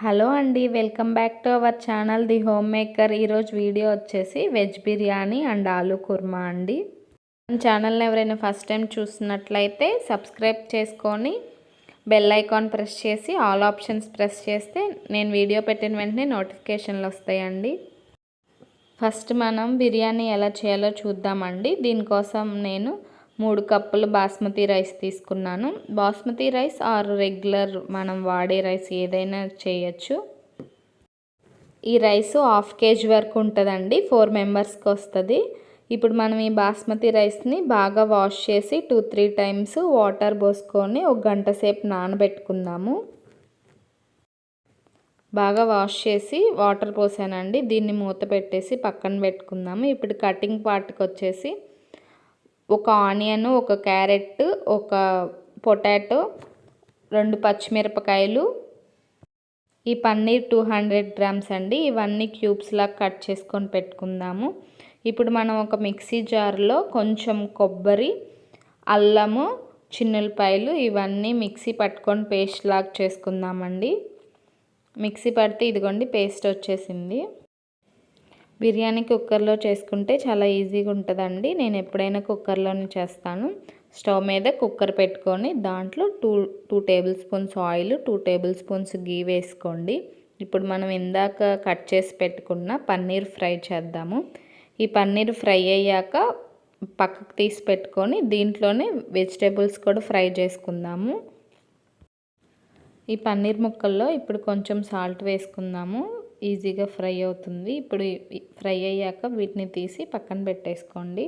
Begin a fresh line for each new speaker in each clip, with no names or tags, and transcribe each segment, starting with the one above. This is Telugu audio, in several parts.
హలో అండి welcome back to our channel the home maker. ఈరోజు వీడియో వచ్చేసి వెజ్ బిర్యానీ అండ్ ఆలూ కుర్మా అండి. మన ఛానల్ని ఎవరైనా ఫస్ట్ టైం చూసినట్లయితే సబ్స్క్రైబ్ చేసుకొని బెల్ ఐకాన్ ప్రెస్ చేసి ఆల్ ఆప్షన్స్ ప్రెస్ చేస్తే నేను వీడియో పెట్టిన వెంటనే నోటిఫికేషన్లు వస్తాయండి. ఫస్ట్ మనం బిర్యానీ ఎలా చేయాలో చూద్దామండి. దీనికోసం నేను మూడు కప్పులు బాస్మతి రైస్ తీసుకున్నాను. బాస్మతి రైస్ ఆర్ రెగ్యులర్ మనం వాడే రైస్ ఏదైనా చేయొచ్చు. ఈ రైస్ హాఫ్ కేజీ వరకు ఉంటుందండి ఫోర్ మెంబర్స్కి వస్తుంది. ఇప్పుడు మనం ఈ బాస్మతి రైస్ని బాగా వాష్ చేసి టూ త్రీ టైమ్స్ వాటర్ పోసుకొని ఒక గంట సేపు నానబెట్టుకుందాము. బాగా వాష్ చేసి వాటర్ పోసానండి దీన్ని మూత పెట్టేసి పక్కన పెట్టుకుందాము. ఇప్పుడు కటింగ్ పార్ట్కి వచ్చేసి ఒక ఆనియన్ ఒక క్యారెట్ ఒక పొటాటో రెండు పచ్చిమిరపకాయలు. ఈ పన్నీర్ టూ హండ్రెడ్ గ్రామ్స్ అండి. ఇవన్నీ క్యూబ్స్లా కట్ చేసుకొని పెట్టుకుందాము. ఇప్పుడు మనం ఒక మిక్సీ జార్లో కొంచెం కొబ్బరి అల్లము చిన్నులపాయలు ఇవన్నీ మిక్సీ పట్టుకొని పేస్ట్ లాగా చేసుకుందామండి. మిక్సీ పడితే ఇదిగోండి పేస్ట్ వచ్చేసింది. బిర్యానీ కుక్కర్లో చేసుకుంటే చాలా ఈజీగా ఉంటుందండి. నేను ఎప్పుడైనా కుక్కర్లోనే చేస్తాను. స్టవ్ మీద కుక్కర్ పెట్టుకొని దాంట్లో two two tablespoons oil two tablespoons ghee వేసుకోండి. ఇప్పుడు మనం ఇందాక కట్ చేసి పెట్టుకున్న పన్నీర్ ఫ్రై చేద్దాము. ఈ పన్నీర్ ఫ్రై అయ్యాక పక్కకు తీసి పెట్టుకొని దీంట్లోనే వెజిటేబుల్స్ కూడా ఫ్రై చేసుకుందాము. ఈ పన్నీర్ ముక్కల్లో ఇప్పుడు కొంచెం సాల్ట్ వేసుకుందాము. ఈజీగా ఫ్రై అవుతుంది. ఇప్పుడు ఫ్రై అయ్యాక వీటిని తీసి పక్కన పెట్టేసుకోండి.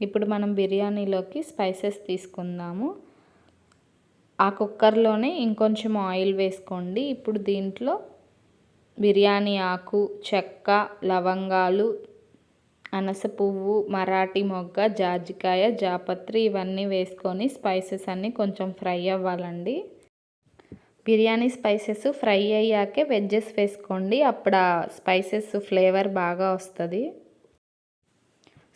ఇప్పుడు మనం బిర్యానీలోకి స్పైసెస్ తీసుకుందాము. ఆ కుక్కర్లోనే ఇంకొంచెం ఆయిల్ వేసుకోండి. ఇప్పుడు దీంట్లో బిర్యానీ ఆకు చెక్క లవంగాలు అనస పువ్వు మరాఠీ మొగ్గ జాజికాయ జాపత్రి ఇవన్నీ వేసుకొని స్పైసెస్ అన్నీ కొంచెం ఫ్రై అవ్వాలండి. బిర్యానీ స్పైసెస్ ఫ్రై అయ్యాకే వెజ్జెస్ వేసుకోండి. అప్పుడు ఆ స్పైసెస్ ఫ్లేవర్ బాగా వస్తుంది.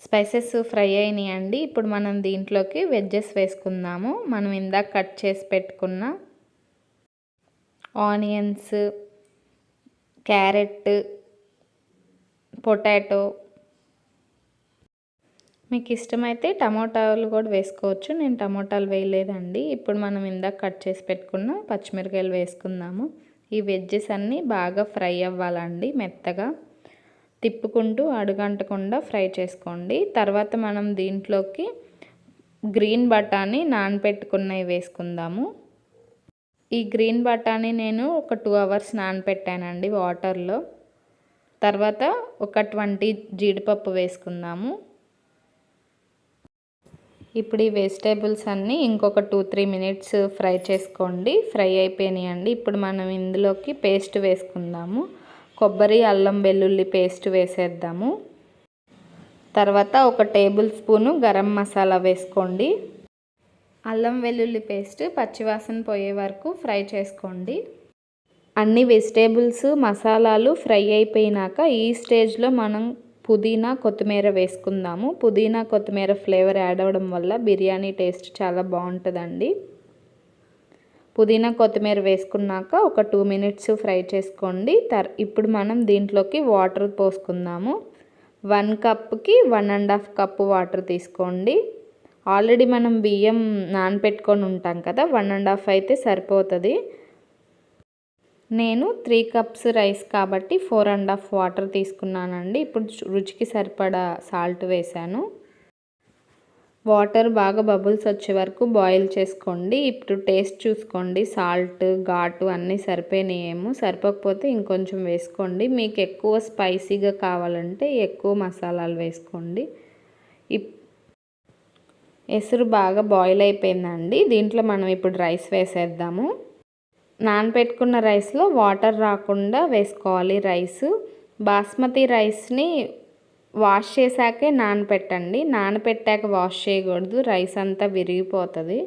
స్పైసెస్ ఫ్రై అయినాయండి. ఇప్పుడు మనం దీంట్లోకి వెజ్జెస్ వేసుకుందాము. మనం ఇందాక కట్ చేసి పెట్టుకున్న ఆనియన్స్ క్యారెట్ పొటాటో మీకు ఇష్టమైతే టమోటాలు కూడా వేసుకోవచ్చు. నేను టమోటాలు వేయలేదండి. ఇప్పుడు మనం ఇందాక కట్ చేసి పెట్టుకున్న పచ్చిమిరకాయలు వేసుకుందాము. ఈ వెజ్జెస్ అన్నీ బాగా ఫ్రై అవ్వాలండి మెత్తగా. తిప్పుకుంటూ అడుగంటకుండా ఫ్రై చేసుకోండి. తర్వాత మనం దీంట్లోకి గ్రీన్ బఠానీ నానపెట్టుకున్నవి వేసుకుందాము. ఈ గ్రీన్ బఠానీ నేను ఒక టూ అవర్స్ నానపెట్టానండి వాటర్లో. తర్వాత ఒక ట్వంటీ జీడిపప్పు వేసుకుందాము. ఇప్పుడు ఈ వెజిటేబుల్స్ అన్నీ ఇంకొక టూ త్రీ మినిట్స్ ఫ్రై చేసుకోండి. ఫ్రై అయిపోయినాయండి. ఇప్పుడు మనం ఇందులోకి పేస్ట్ వేసుకుందాము. కొబ్బరి అల్లం వెల్లుల్లి పేస్ట్ వేసేద్దాము. తర్వాత ఒక టేబుల్ స్పూను గరం మసాలా వేసుకోండి. అల్లం వెల్లుల్లి పేస్ట్ పచ్చివాసన పోయే వరకు ఫ్రై చేసుకోండి. అన్ని వెజిటేబుల్స్ మసాలాలు ఫ్రై అయిపోయినాక ఈ స్టేజ్లో మనం పుదీనా కొత్తిమీర వేసుకుందాము. పుదీనా కొత్తిమీర ఫ్లేవర్ యాడ్ అవ్వడం వల్ల బిర్యానీ టేస్ట్ చాలా బాగుంటుందండి. పుదీనా కొత్తిమీర వేసుకున్నాక ఒక టూ మినిట్స్ ఫ్రై చేసుకోండి. తర్ ఇప్పుడు మనం దీంట్లోకి వాటర్ పోసుకుందాము. One కప్కి one and half cup water తీసుకోండి. ఆల్రెడీ మనం బియ్యం నానపెట్టుకొని ఉంటాం కదా వన్ అండ్ హాఫ్ అయితే సరిపోతుంది. నేను త్రీ కప్స్ రైస్ కాబట్టి ఫోర్ అండ్ హాఫ్ వాటర్ తీసుకున్నానండి. ఇప్పుడు రుచికి సరిపడా సాల్ట్ వేసాను వాటర్ బాగా బబుల్స్ వచ్చే వరకు బాయిల్ చేసుకోండి. ఇప్పుడు టేస్ట్ చూసుకోండి. సాల్ట్ ఘాటు అన్నీ సరిపోయినాయేమో. సరిపోకపోతే ఇంకొంచెం వేసుకోండి. మీకు ఎక్కువ స్పైసీగా కావాలంటే ఎక్కువ మసాలాలు వేసుకోండి. ఎసురు బాగా బాయిల్ అయిపోయిందండి. దీంట్లో మనం ఇప్పుడు రైస్ వేసేద్దాము. నానబెట్టుకున్న రైస్లో వాటర్ రాకుండా వేసుకోవాలి రైస్. బాస్మతి రైస్ని వాష్ చేశాకే నానపెట్టండి నానపెట్టాక వాష్ చేయకూడదు. రైస్ అంతా విరిగిపోతుంది.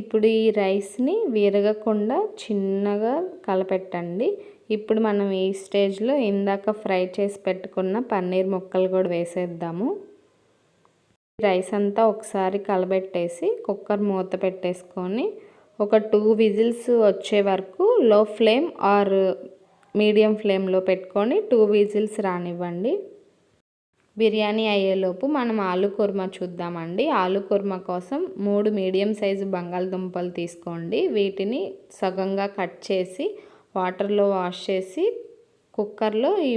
ఇప్పుడు ఈ రైస్ని విరగకుండా చిన్నగా కలపెట్టండి. ఇప్పుడు మనం ఈ స్టేజ్లో ఇందాక ఫ్రై చేసి పెట్టుకున్న పన్నీర్ ముక్కలు కూడా వేసేద్దాము. రైస్ అంతా ఒకసారి కలబెట్టేసి కుక్కర్ మూత పెట్టేసుకొని ఒక టూ విజిల్స్ వచ్చే వరకు లో ఫ్లేమ్ ఆర్ మీడియం ఫ్లేమ్లో పెట్టుకొని టూ విజిల్స్ రానివ్వండి. బిర్యానీ అయ్యేలోపు మనం ఆలు కుర్మా చూద్దామండి. ఆలు కుర్మా కోసం మూడు మీడియం సైజు బంగాళదుంపలు తీసుకోండి. వీటిని సగంగా కట్ చేసి వాటర్లో వాష్ చేసి కుక్కర్లో ఈ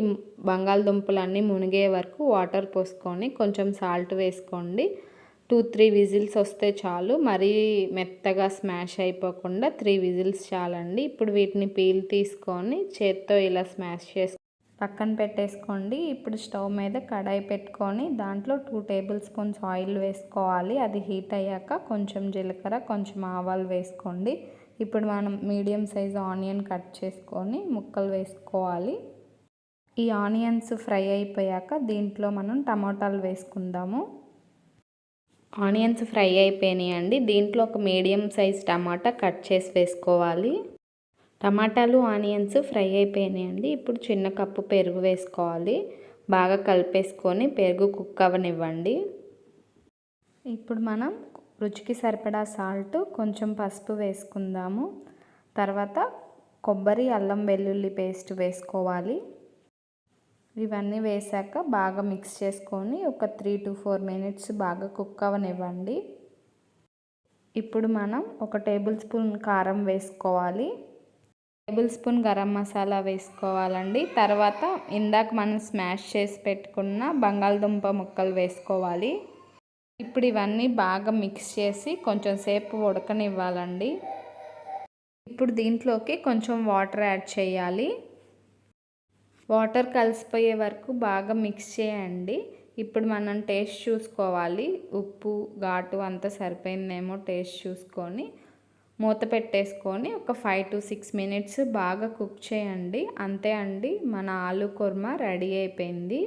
బంగాళదుంపలన్నీ మునిగే వరకు వాటర్ పోసుకొని కొంచెం సాల్ట్ వేసుకోండి. టూ త్రీ విజిల్స్ వస్తే చాలు. మరీ మెత్తగా స్మాష్ అయిపోకుండా త్రీ విజిల్స్ చాలండి. ఇప్పుడు వీటిని పీల్ తీసుకొని చేత్తో ఇలా స్మాష్ చేసి పక్కన పెట్టేసుకోండి. ఇప్పుడు స్టవ్ మీద కడాయి పెట్టుకొని దాంట్లో టూ టేబుల్ స్పూన్స్ ఆయిల్ వేసుకోవాలి. అది హీట్ అయ్యాక కొంచెం జీలకర్ర కొంచెం ఆవాలు వేసుకోండి. ఇప్పుడు మనం మీడియం సైజ్ ఆనియన్ కట్ చేసుకొని ముక్కలు వేసుకోవాలి. ఈ ఆనియన్స్ ఫ్రై అయిపోయాక దీంట్లో మనం టమాటాలు వేసుకుందాము. ఆనియన్స్ ఫ్రై అయిపోయినాయి అండి. దీంట్లో ఒక మీడియం సైజ్ టమాటా కట్ చేసి వేసుకోవాలి. టమాటాలు ఆనియన్స్ ఫ్రై అయిపోయినాయి అండి. ఇప్పుడు చిన్న కప్పు పెరుగు వేసుకోవాలి. బాగా కలిపేసుకొని పెరుగు కుక్ అవ్వనివ్వండి ఇప్పుడు మనం రుచికి సరిపడా సాల్ట్ కొంచెం పసుపు వేసుకుందాము. తర్వాత కొబ్బరి అల్లం వెల్లుల్లి పేస్ట్ వేసుకోవాలి. ఇవన్నీ వేసాక బాగా మిక్స్ చేసుకొని ఒక త్రీ టు ఫోర్ మినిట్స్ బాగా కుక్ అవనివ్వండి. ఇప్పుడు మనం ఒక టేబుల్ స్పూన్ కారం వేసుకోవాలి. టేబుల్ స్పూన్ గరం మసాలా వేసుకోవాలండి. తర్వాత ఇందాక మనం స్మాష్ చేసి పెట్టుకున్న బంగాళదుంప ముక్కలు వేసుకోవాలి. ఇప్పుడు ఇవన్నీ బాగా మిక్స్ చేసి కొంచెం సేపు ఉడకనివ్వాలండి. ఇప్పుడు దీంట్లోకి కొంచెం వాటర్ యాడ్ చేయాలి. వాటర్ కలిసిపోయే వరకు బాగా మిక్స్ చేయండి. ఇప్పుడు మనం టేస్ట్ చూసుకోవాలి. ఉప్పు ఘాటు అంతా సరిపోయిందేమో టేస్ట్ చూసుకొని మూత పెట్టేసుకొని ఒక ఫైవ్ టు సిక్స్ మినిట్స్ బాగా కుక్ చేయండి. అంతే అండి మన ఆలు కుర్మా రెడీ అయిపోయింది.